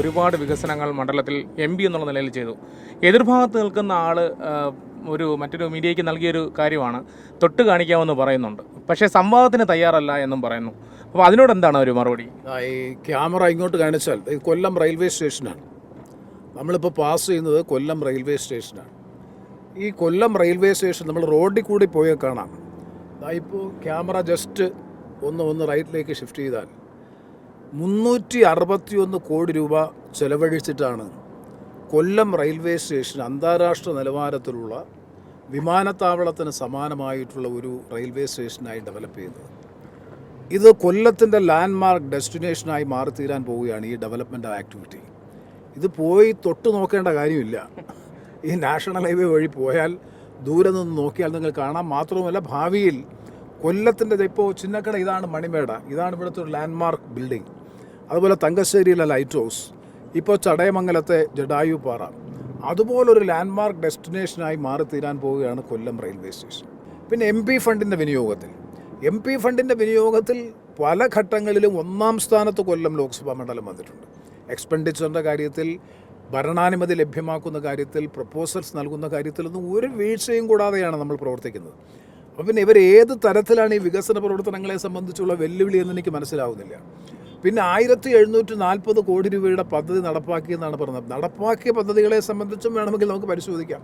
ഒരുപാട് വികസനങ്ങൾ മണ്ഡലത്തിൽ എം പി എന്നുള്ള നിലയിൽ ചെയ്തു. എതിർഭാഗത്ത് നിൽക്കുന്ന ആൾ ഒരു മറ്റൊരു മീഡിയയ്ക്ക് നൽകിയൊരു കാര്യമാണ്. തൊട്ട് കാണിക്കാമെന്ന് പറയുന്നുണ്ട്. പക്ഷേ സംവാദത്തിന് തയ്യാറല്ല എന്നും പറയുന്നു. അപ്പോൾ അതിനോട് എന്താണ് ഒരു മറുപടി? ഈ ക്യാമറ ഇങ്ങോട്ട് കാണിച്ചാൽ കൊല്ലം റെയിൽവേ സ്റ്റേഷനാണ്. നമ്മളിപ്പോൾ പാസ് ചെയ്യുന്നത് കൊല്ലം റെയിൽവേ സ്റ്റേഷനാണ്. ഈ കൊല്ലം റെയിൽവേ സ്റ്റേഷൻ നമ്മൾ റോഡിൽ കൂടി പോയാൽ കാണാം. ഇപ്പോൾ ക്യാമറ ജസ്റ്റ് ഒന്ന് ഒന്ന് റൈറ്റിലേക്ക് ഷിഫ്റ്റ് ചെയ്താൽ മുന്നൂറ്റി അറുപത്തിയൊന്ന് കോടി രൂപ ചെലവഴിച്ചിട്ടാണ് കൊല്ലം റെയിൽവേ സ്റ്റേഷൻ അന്താരാഷ്ട്ര നിലവാരത്തിലുള്ള വിമാനത്താവളത്തിന് സമാനമായിട്ടുള്ള ഒരു റെയിൽവേ സ്റ്റേഷനായി ഡെവലപ്പ് ചെയ്യുന്നത് ഇത് കൊല്ലത്തിന്റെ ലാൻഡ്മാർക്ക് ഡെസ്റ്റിനേഷനായി മാറിത്തീരാൻ പോവുകയാണ് ഈ ഡെവലപ്മെന്റ് ആക്ടിവിറ്റി. ഇത് പോയി തൊട്ട് നോക്കേണ്ട കാര്യമില്ല. ഈ നാഷണൽ ഹൈവേ വഴി പോയാൽ ദൂരെ നിന്ന് നോക്കിയാൽ നിങ്ങൾ കാണാം. മാത്രവുമല്ല ഭാവിയിൽ കൊല്ലത്തിന്റെ ഇപ്പോൾ ചിന്നക്കട ഇതാണ് മണിമേട. ഇതാണ് ഇവിടുത്തെ ഒരു ലാൻഡ്മാർക്ക് ബിൽഡിംഗ്. അതുപോലെ തങ്കശ്ശേരിയിലെ ലൈറ്റ് ഹൗസ് ഇപ്പോൾ ചടയമംഗലത്തെ ജഡായു പാറ. അതുപോലൊരു ലാൻഡ്മാർക്ക് ഡെസ്റ്റിനേഷനായി മാറിത്തീരാൻ പോവുകയാണ് കൊല്ലം റെയിൽവേ സ്റ്റേഷൻ പിന്നെ എം പി ഫണ്ടിന്റെ വിനിയോഗത്തിൽ. എം പി ഫണ്ടിന്റെ വിനിയോഗത്തിൽ പല ഘട്ടങ്ങളിലും ഒന്നാം സ്ഥാനത്ത് കൊല്ലം ലോക്സഭാ മണ്ഡലം വന്നിട്ടുണ്ട്. എക്സ്പെൻഡിച്ചറിന്റെ കാര്യത്തിൽ ഭരണാനുമതി ലഭ്യമാക്കുന്ന കാര്യത്തിൽ പ്രപ്പോസൽസ് നൽകുന്ന കാര്യത്തിലൊന്നും ഒരു വീഴ്ചയും കൂടാതെയാണ് നമ്മൾ പ്രവർത്തിക്കുന്നത്. അപ്പോൾ പിന്നെ ഇവർ ഏത് തരത്തിലാണ് ഈ വികസന പ്രവർത്തനങ്ങളെ സംബന്ധിച്ചുള്ള വെല്ലുവിളി എന്ന് എനിക്ക് മനസ്സിലാവുന്നില്ല. പിന്നെ ആയിരത്തി എഴുന്നൂറ്റി നാൽപ്പത് കോടി രൂപയുടെ പദ്ധതി നടപ്പാക്കിയെന്നാണ് പറഞ്ഞത്. നടപ്പാക്കിയ പദ്ധതികളെ സംബന്ധിച്ചും വേണമെങ്കിൽ നമുക്ക് പരിശോധിക്കാം.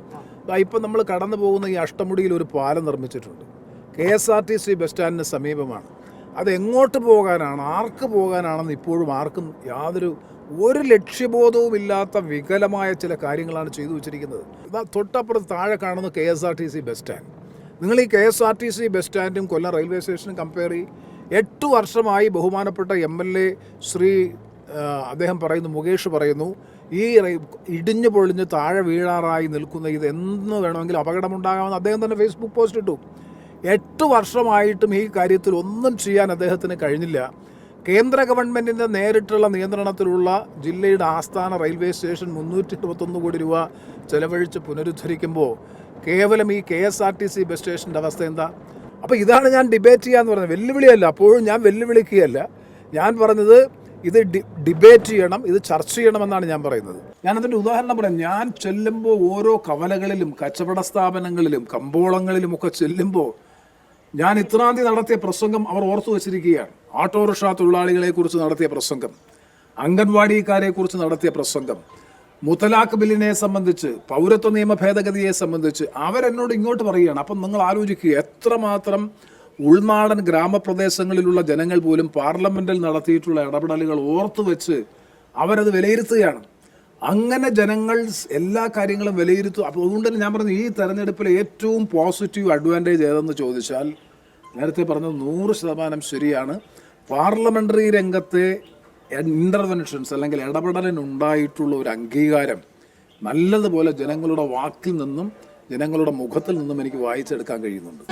ഇപ്പം നമ്മൾ കടന്നു പോകുന്ന ഈ അഷ്ടമുടിയിൽ ഒരു പാലം നിർമ്മിച്ചിട്ടുണ്ട്. K S R T C bus സ്റ്റാൻഡിന് സമീപമാണ്. അത് എങ്ങോട്ട് പോകാനാണ് ആർക്ക് പോകാനാണെന്ന് ഇപ്പോഴും ആർക്കും യാതൊരു ഒരു ലക്ഷ്യബോധവും ഇല്ലാത്ത വികലമായ ചില കാര്യങ്ങളാണ് ചെയ്തു വെച്ചിരിക്കുന്നത്. ഇതാ തൊട്ടപ്പുറത്ത് താഴെ കാണുന്ന K S R T C bus stand. നിങ്ങൾ ഈ K S R T C bus സ്റ്റാൻഡും Kollam railway സ്റ്റേഷനും കമ്പയർ ചെയ്യും. എട്ട് വർഷമായി ബഹുമാനപ്പെട്ട എം എൽ എ ശ്രീ അദ്ദേഹം പറയുന്നു മുകേഷ് പറയുന്നു ഈ ഇടിഞ്ഞു പൊളിഞ്ഞ് താഴെ വീഴാറായി നിൽക്കുന്ന ഇത് എന്ന് വേണമെങ്കിലും അപകടമുണ്ടാകാമെന്ന് അദ്ദേഹം തന്നെ ഫേസ്ബുക്ക് പോസ്റ്റ് ഇട്ടു. എട്ട് വർഷമായിട്ടും ഈ കാര്യത്തിൽ ഒന്നും ചെയ്യാൻ അദ്ദേഹത്തിന് കഴിഞ്ഞില്ല. കേന്ദ്ര ഗവൺമെന്റിന്റെ നേരിട്ടുള്ള നിയന്ത്രണത്തിലുള്ള ജില്ലയുടെ ആസ്ഥാന റെയിൽവേ സ്റ്റേഷൻ മുന്നൂറ്റി ഇരുപത്തൊന്ന് കോടി രൂപ ചെലവഴിച്ച് പുനരുദ്ധരിക്കുമ്പോൾ കേവലം ഈ K S R T C bus സ്റ്റേഷന്റെ അവസ്ഥ എന്താ? അപ്പോൾ ഇതാണ് ഞാൻ ഡിബേറ്റ് ചെയ്യാന്ന് പറഞ്ഞത്. വെല്ലുവിളിയല്ല. അപ്പോഴും ഞാൻ വെല്ലുവിളിക്കുകയല്ല. ഞാൻ പറഞ്ഞത് ഇത് ഡിബേറ്റ് ചെയ്യണം ഇത് ചർച്ച ചെയ്യണമെന്നാണ് ഞാൻ പറയുന്നത്. ഞാൻ അതിന്റെ ഉദാഹരണം പറയാം. ഞാൻ ചെല്ലുമ്പോൾ ഓരോ കവലകളിലും കച്ചവട സ്ഥാപനങ്ങളിലും കമ്പോളങ്ങളിലും ഒക്കെ ചെല്ലുമ്പോൾ ഞാൻ ഇത്രാം തീയതി നടത്തിയ പ്രസംഗം അവർ ഓർത്തു വച്ചിരിക്കുകയാണ്. ഓട്ടോറിക്ഷ തൊഴിലാളികളെ കുറിച്ച് നടത്തിയ പ്രസംഗം അംഗൻവാടിക്കാരെ കുറിച്ച് നടത്തിയ പ്രസംഗം മുത്തലാഖ് ബില്ലിനെ സംബന്ധിച്ച് പൗരത്വ നിയമ ഭേദഗതിയെ സംബന്ധിച്ച് അവരെന്നോട് ഇങ്ങോട്ട് പറയുകയാണ്. അപ്പം നിങ്ങൾ ആലോചിക്കുക എത്രമാത്രം ഉൾനാടൻ ഗ്രാമപ്രദേശങ്ങളിലുള്ള ജനങ്ങൾ പോലും പാർലമെന്റിൽ നടത്തിയിട്ടുള്ള ഇടപെടലുകൾ ഓർത്തു വെച്ച് അവരത് വിലയിരുത്തുകയാണ്. അങ്ങനെ ജനങ്ങൾ എല്ലാ കാര്യങ്ങളും വിലയിരുത്തും. അപ്പോൾ അതുകൊണ്ട് തന്നെ ഞാൻ പറഞ്ഞു ഈ തെരഞ്ഞെടുപ്പിലെ ഏറ്റവും പോസിറ്റീവ് അഡ്വാന്റേജ് ഏതെന്ന് ചോദിച്ചാൽ നേരത്തെ പറഞ്ഞത് നൂറ് ശതമാനം ശരിയാണ്. പാർലമെന്ററി രംഗത്തെ ഇന്റർവെൻഷൻസ് അല്ലെങ്കിൽ ഇടപെടലിനുണ്ടായിട്ടുള്ള ഒരു അംഗീകാരം നല്ലതുപോലെ ജനങ്ങളുടെ വാക്കിൽ നിന്നും ജനങ്ങളുടെ മുഖത്തിൽ നിന്നും എനിക്ക് വായിച്ചെടുക്കാൻ കഴിയുന്നുണ്ട്.